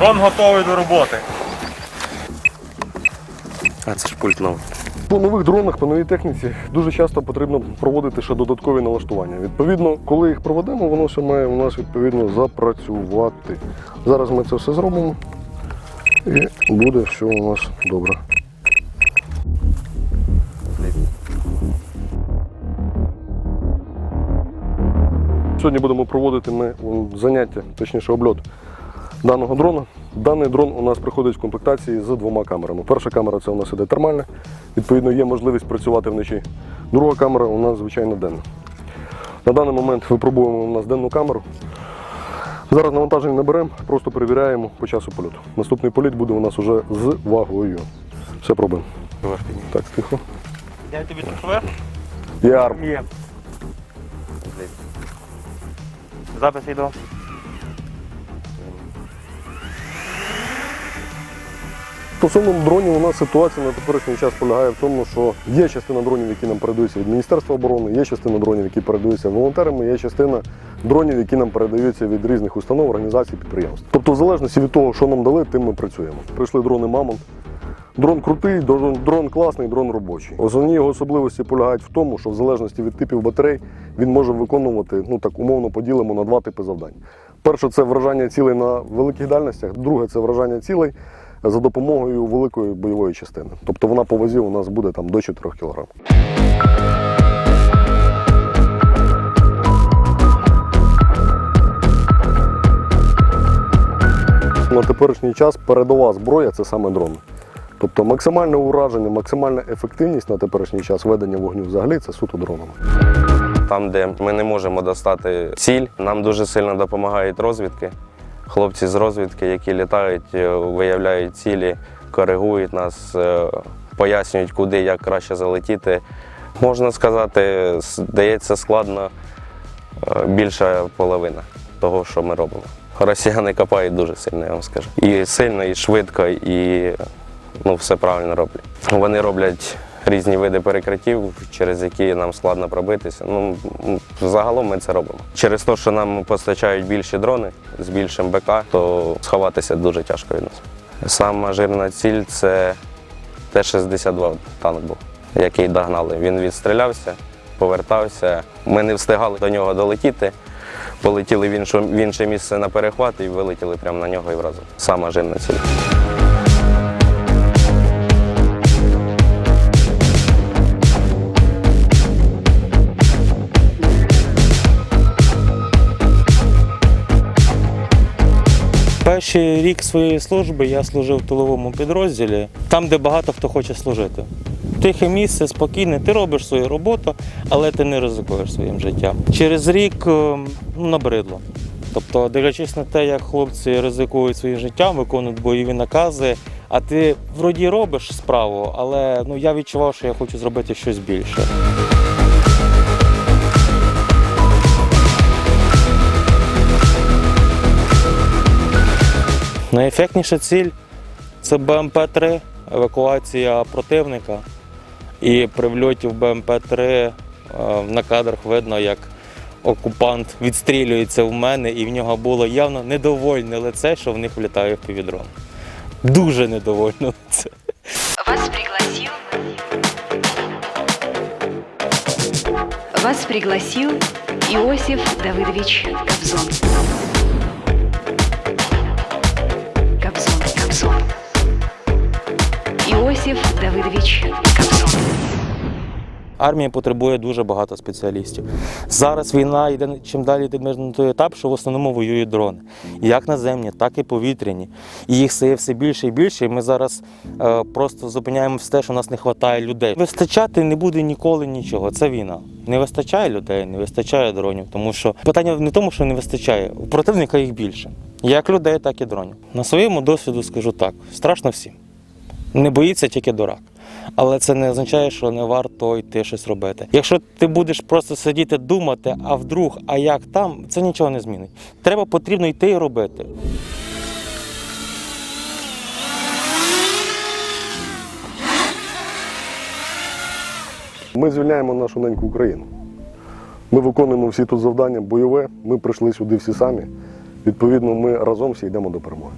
Дрон готовий до роботи. А це ж пульт новий. По нових дронах, по новій техніці дуже часто потрібно проводити ще додаткові налаштування. Відповідно, коли їх проведемо, воно все має у нас відповідно запрацювати. Зараз ми це все зробимо і буде все у нас добре. Сьогодні будемо проводити ми заняття, точніше обльот даного дрона. Даний дрон у нас приходить в комплектації з двома камерами. Перша камера це у нас іде термальна, відповідно, є можливість працювати вночі. Друга камера у нас звичайно денна. На даний момент випробуємо у нас денну камеру. Зараз навантаження не беремо, просто перевіряємо по часу польоту. Наступний політ буде у нас уже з вагою. Все пробуємо. Так, тихо. Я тобі трохи Є арм. Є. Запис відео. Стосовно дронів, у нас ситуація на теперішній час полягає в тому, що є частина дронів, які нам передаються від Міністерства оборони, є частина дронів, які передаються волонтерами, є частина дронів, які нам передаються від різних установ, організацій, підприємств. Тобто, в залежності від того, що нам дали, тим ми працюємо. Прийшли дрони Мамонт. Дрон крутий, дрон, класний, дрон робочий. Основні його особливості полягають в тому, що в залежності від типів батарей він може виконувати, ну так умовно поділимо на два типи завдань. Перше це вражання цілей на великих дальностях, друге це вражання цілей за допомогою великої бойової частини. Тобто вона по вазі у нас буде там до 4 кг. На теперішній час передова зброя це саме дрон. Тобто максимальне ураження, максимальна ефективність на теперішній час ведення вогню взагалі це суто дронами. Там, де ми не можемо достати ціль, нам дуже сильно допомагають розвідки. Хлопці з розвідки, які літають, е, виявляють цілі, коригують нас, е, пояснюють, куди як краще залетіти. Можна сказати, здається, складно е, більша половина того, що ми робимо. Росіяни копають дуже сильно, я вам скажу. І сильно, і швидко, і ну, все правильно роблять. Вони роблять різні види перекриттів, через які нам складно пробитися. Ну, загалом ми це робимо. Через те, що нам постачають більші дрони з більшим БК, то сховатися дуже тяжко від нас. Сама жирна ціль це Т-62 танк був, який догнали. Він відстрілявся, повертався. Ми не встигали до нього долетіти. Полетіли в інше, місце на перехват і вилетіли прямо на нього і вразили. Сама жирна ціль. Перший рік своєї служби я служив в тиловому підрозділі, там, де багато хто хоче служити. Тихе місце, спокійне, ти робиш свою роботу, але ти не ризикуєш своїм життям. Через рік е, ну, набридло. Тобто, дивлячись на те, як хлопці ризикують своїм життям, виконують бойові накази, а ти вроді робиш справу, але ну, я відчував, що я хочу зробити щось більше. Найефектніша ціль це БМП-3, евакуація противника. І при вльоті в БМП-3 е, на кадрах видно, як окупант відстрілюється в мене, і в нього було явно недовольне лице, що в них влітає в півідрон. Дуже недовольне лице. Вас пригласил... Вас пригласил Иосиф Давыдович Кобзон. Кобзон, Иосиф Давыдович Кобзон. Армія потребує дуже багато спеціалістів. Зараз війна йде чим далі йде на той етап, що в основному воюють дрони. Як наземні, так і повітряні. І їх стає все більше і більше. І ми зараз е, просто зупиняємо все, що у нас не вистачає людей. Вистачати не буде ніколи нічого. Це війна. Не вистачає людей, не вистачає дронів. Тому що питання не в тому, що не вистачає. У противника їх більше. Як людей, так і дронів. На своєму досвіду скажу так: страшно всім. Не боїться тільки дурак. Але це не означає, що не варто йти щось робити. Якщо ти будеш просто сидіти думати, а вдруг, а як там, це нічого не змінить. Треба потрібно йти і робити. Ми звільняємо нашу неньку Україну. Ми виконуємо всі тут завдання бойове. Ми прийшли сюди всі самі. Відповідно, ми разом всі йдемо до перемоги.